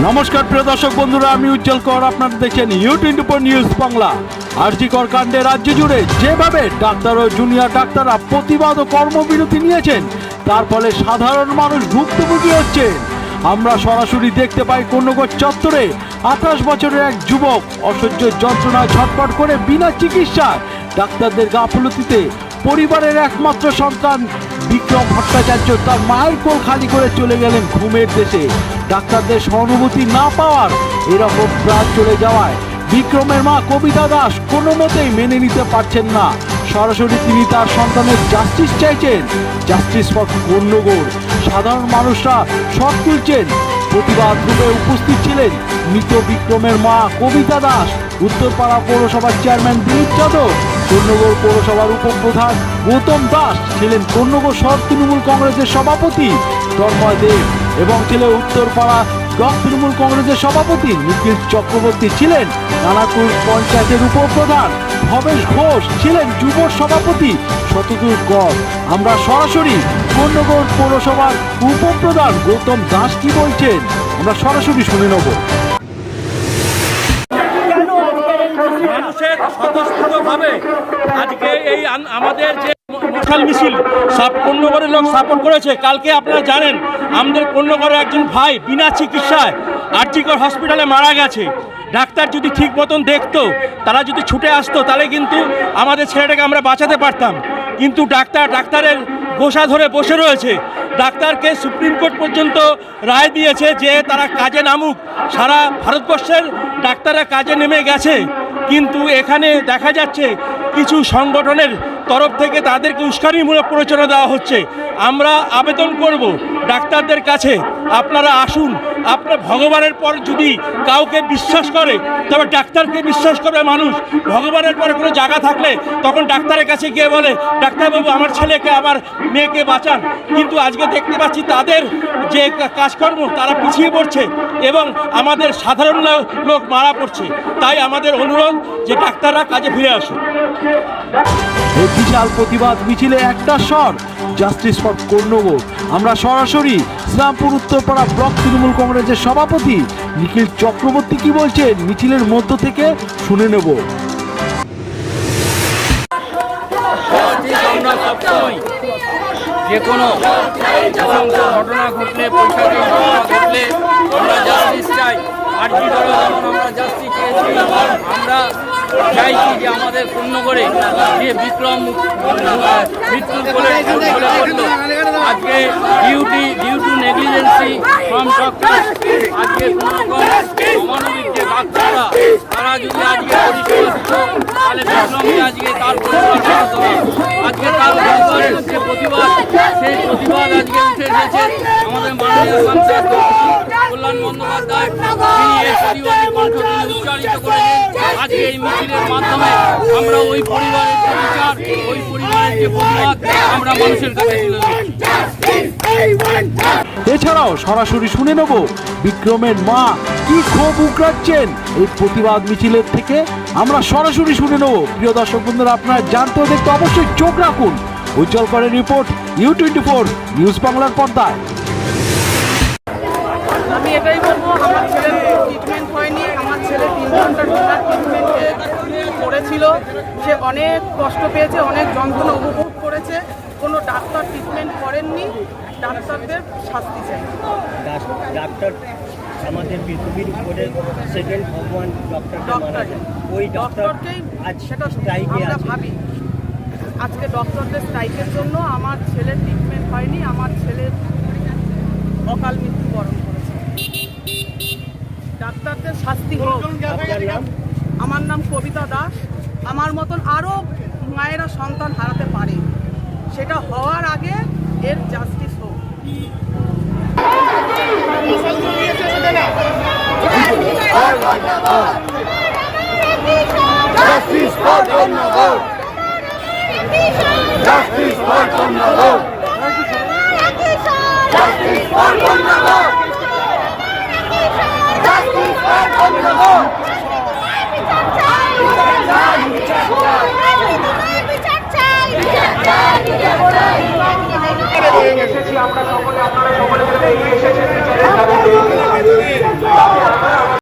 নমস্কার, প্রিয় দর্শক বন্ধুরা, আমি উজ্জ্বল কর। আপনারা দেখছেন ইউ নিউজ বাংলা। আরজিকর কাণ্ডে রাজ্য জুড়ে যেভাবে ডাক্তার ও জুনিয়র ডাক্তাররা প্রতিবাদ ও কর্মবিরতি নিয়েছেন, তার ফলে সাধারণ মানুষ ভুক্তভোগী হচ্ছেন আমরা সরাসরি দেখতে পাই কন্যগর চত্বরে আঠাশ বছরের এক যুবক অসহ্য যন্ত্রণায় ছটফট করে বিনা চিকিৎসায় ডাক্তারদের গাফলতিতে পরিবারের একমাত্র সন্তান বিক্রম ভট্টাচার্য তার মায়ের কোল খালি করে চলে গেলেন ঘুমের দেশে। ডাক্তারদের সহানুভূতি না পাওয়ার এরকম প্রাণ চলে যাওয়ায় বিক্রমের মা কবিতা দাস কোনো মতেই মেনে নিতে পারছেন না। সরাসরি তিনি তার সন্তানের জাস্টিস চাইছেন। জাস্টিস ফর কন্যগর সাধারণ মানুষরা সব তুলছেন। প্রতিবাদ রূপে উপস্থিত ছিলেন মৃত বিক্রমের মা কবিতা দাস। উত্তরপাড়া পৌরসভার চেয়ারম্যান দিলীপ যাদব। কন্যগর পৌরসভার উপপ্রধান গৌতম দাস ছিলেন কন্যগর শহর তৃণমূল কংগ্রেসের সভাপতি। তন্ময় দেব এবং ছিলেন উত্তরপাড়া ব্লক তৃণমূল কংগ্রেসের সভাপতি। নিখিল চক্রবর্তী ছিলেন নানাপুর পঞ্চায়েতের উপপ্রধান। ভবেশ ঘোষ ছিলেন যুব সভাপতি। শতদূর কর, আমরা সরাসরি কন্যগর পৌরসভার উপপ্রধান গৌতম দাস কি বলছেন? আমরা সরাসরি শুনে নেব। মানুষের স্বতঃস্ফূর্তভাবে আজকে এই আমাদের যে মশাল মিছিল সব পূর্ণগরের লোক স্থাপন করেছে, কালকে আপনারা জানেন, আমাদের পূর্ণগরের একজন ভাই বিনা চিকিৎসায় আর্টিকর হসপিটালে মারা গেছে। ডাক্তার যদি ঠিক মতন দেখতো, তারা যদি ছুটে আসতো, তাহলে কিন্তু আমাদের ছেলেটাকে আমরা বাঁচাতে পারতাম। কিন্তু ডাক্তার, ডাক্তারের গোসা ধরে বসে রয়েছে। ডাক্তারকে সুপ্রিম কোর্ট পর্যন্ত রায় দিয়েছে যে তারা কাজে নামুক। সারা ভারতবর্ষের ডাক্তাররা কাজে নেমে গেছে। কিন্তু এখানে দেখা যাচ্ছে কিছু সংগঠনের তরফ থেকে তাদেরকে উস্কানিমূলক প্ররোচনা দেওয়া হচ্ছে। আমরা আবেদন করব ডাক্তারদের কাছে, আপনারা আসুন, আপনার ভগবানের পর যদি কাউকে বিশ্বাস করে, তবে ডাক্তারকে বিশ্বাস করবে মানুষ। ভগবানের পরে কোনো জায়গা থাকলে তখন ডাক্তারের কাছে গিয়ে বলে, ডাক্তারবাবু, আমার ছেলেকে, আমার মেয়েকে বাঁচান। কিন্তু আজকে দেখতে পাচ্ছি তাদের যে কাজকর্ম, তারা পিছিয়ে পড়ছে এবং আমাদের সাধারণ লোক মারা পড়ছে। তাই আমাদের অনুরোধ যে ডাক্তাররা কাজে ফিরে আসুন। বিশাল প্রতিবাদ মিছিলে একটা স্বর। জাস্টিস ফর কর্ণগর আমরা সরাসরি ইসলামপুর, উত্তরপাড়া ব্লক তৃণমূল কংগ্রেসের সভাপতি নিখিল চক্রবর্তী কি বলছেন? মিছিলের মধ্য থেকে শুনে নেব। যে কোনো ঘটনা ঘটলে আমরা জাস্টিস চাই। আর কি আমরা জাস্টিস আমরা চাইছি যে আমাদের পূর্ণ করে যে বিক্রম মৃত্যুর কোলে আজকে duty due to negligence from আজকে অমানবিক যে ডাক্তাররা তারা যদি আজকে তাহলে আজকে তার আজকে তার প্রতিবাদ, সেই প্রতিবাদ আজকে উঠে এসেছে আমাদের মাননীয় সাংসদ কল্যাণ বন্দ্যোপাধ্যায়। তিনি এই উচ্চারিত করেছেন। আজকে এই মিছিলের মাধ্যমে আমরা ওই পরিবারের যে বিচার ওই পরিবারের যে প্রতিবাদ আমরা মানুষের কাছে তুলে এছাড়াও সরাসরি শুনে নেব বিক্রমের মা কি ক্ষোভ উগড়াচ্ছেন এই প্রতিবাদ মিছিলের থেকে। আমরা সরাসরি শুনে নেব। প্রিয় দর্শক বন্ধুরা আপনারা জানতে দেখতে অবশ্যই চোখ রাখুন। উজ্জ্বল করে report you twenty four news বাংলার পর্দায়। আমি এটাই বলব আমার ছেলের ট্রিটমেন্ট হয়নি আমার ছেলে তিন ঘণ্টার বিনা ট্রিটমেন্ট করেছিল সে অনেক কষ্ট পেয়েছে অনেক যন্ত্রণা উপভোগ করেছে। কোনো ডাক্তার ট্রিটমেন্ট করেননি ডাক্তারদের শাস্তি চাই। ডাক্তার আমাদের পৃথিবীর উপরে সেকেন্ড ভগবান ডক্টর ওই ডক্টরকেই আজ সেটা স্ট্রাইকে আমরা ভাবি। আজকে ডক্টরদের স্ট্রাইকের জন্য আমার ছেলের ট্রিটমেন্ট হয়নি আমার ছেলের অকাল মৃত্যুবরণ করেছে। ডাক্তারদের শাস্তি হোক। আমার নাম কবিতা দাস। আমার মতন আরও মায়েরা সন্তান হারাতে পারে সেটা হওয়ার আগে এর জাস্টিস হোক Justice for Konnagar! Justice for Konnagar! Justice for Konnagar!